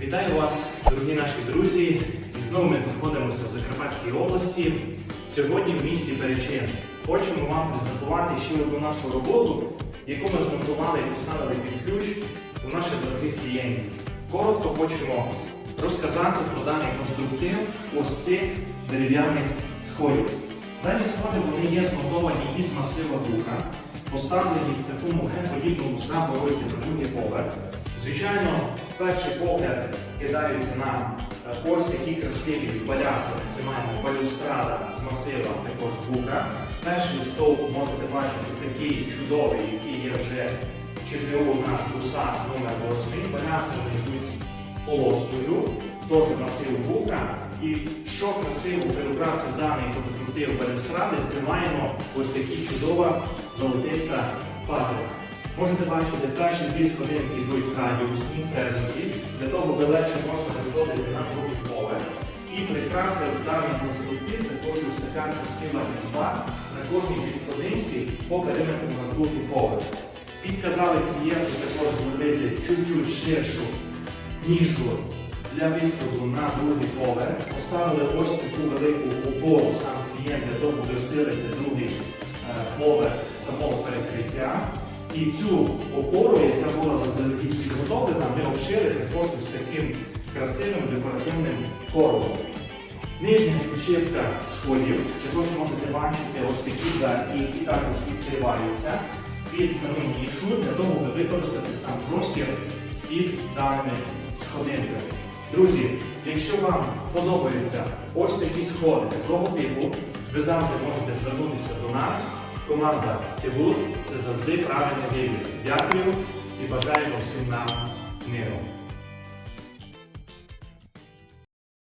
Вітаю вас, дорогі наші друзі! І знову ми знаходимося в Закарпатській області. Сьогодні в місті Перечин. Хочемо вам презентувати ще одну нашу роботу, яку ми змонтували і поставили під ключ у наших дорогих клієнтів. Коротко хочемо розказати про даний конструктив ось цих дерев'яних сходів. Дані сходи вони є змонтовані із масива бука, поставлені в такому геподібному забороті на другий поверх. Звичайно, перший погляд кидається на ось такі красиві баляси. Це маємо балюстрада з масива також бука. Перший стовп можете бачити такий чудовий, який є вже ЧТУ наш гусак номер 8. Баляси вони йдуть з полоскою, теж масив бука. І що красиво приукрасив даний конструктив балюстради, це маємо ось такі чудова золотиста патина. Можете бачити, перші дві сходинки йдуть радіусні, фрезові, для того ви легше можна виходити на другий поверх. І прикрасив даний конструктив також ось така красива різьба на кожній дві сходинці по периметру на другий поверх. Підказали клієнту також зробити чуть-чуть ширшу нішу для виходу на другий поверх. Поставили ось таку велику опору сам клієнт для того, щоб усилити другий е, поверх самого перекриття. І цю опору, яка була заздалегідь підготовлена, ми також ось таким красивим декоративним коробом. Нижня підшивка сходів, також можете бачити ось такі датки, які також відкриваються під саму нішу для того, щоб використати сам простір під даними сходинками. Друзі, якщо вам подобаються ось такі сходи такого типу, ви завжди можете звернутися до нас. Команда Тивут це завжди правильне вибір. Дякую і бажаємо всім нам миру.